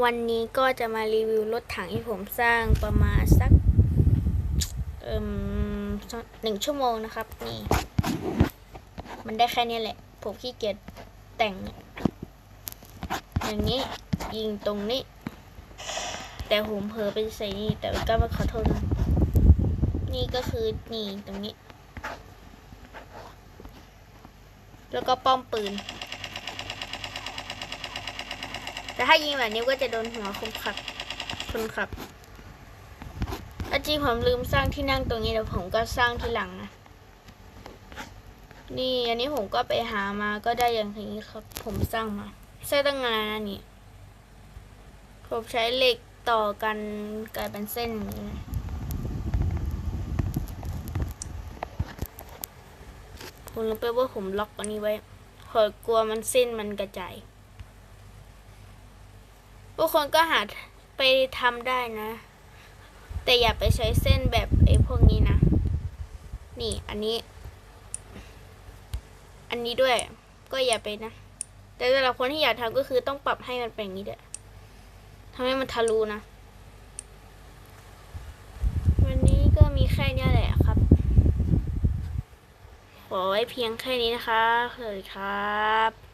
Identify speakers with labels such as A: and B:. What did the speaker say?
A: วันนี้ก็จะมารีวิวรถถังที่ผมสร้างประมาณสักเอ่มหนึ่งชั่วโมงนะครับ นี่ มันได้แค่นี้แหละ ผมขี้เกียจแต่ง อย่างนี้ยิงตรงนี้ แต่ผมเผลอไปใส่นี่ แต่ก็มาขอโทษนะนี่ก็คือนี่ตรงนี้ แล้วก็ป้อมปืน แต่ถ้ายิงแบบนี้ก็จะโดนหัวคนขับคนขับแล้วจริงผมลืมสร้างที่นั่งตรงนี้เดี๋ยวผมก็สร้างที่หลังนะ นี่อันนี้ผมก็ไปหามาก็ได้อย่างนี้ครับ ผมสร้างมาใช้ตั้งนานนะนี่ผมใช้เหล็กต่อกันกลายเป็นเส้นอย่างนี้นะผมรู้ไปว่าผมล็อกอันนี้ไว้เพอกลัวมันเส้นมันกระจาย ทุกคนก็หาไปทำได้นะ แต่อย่าไปใช้เส้นแบบไอ้พวกนี้นะ นี่อันนี้ อันนี้ด้วย ก็อย่าไปนะ แต่สำหรับคนที่อยากทำก็คือต้องปรับให้มันเป็นอย่างนี้ด้วยทำให้มันทะลุนะ วันนี้ก็มีแค่นี้แหละครับ ขอไว้เพียงแค่นี้นะคะสวัสดีครับ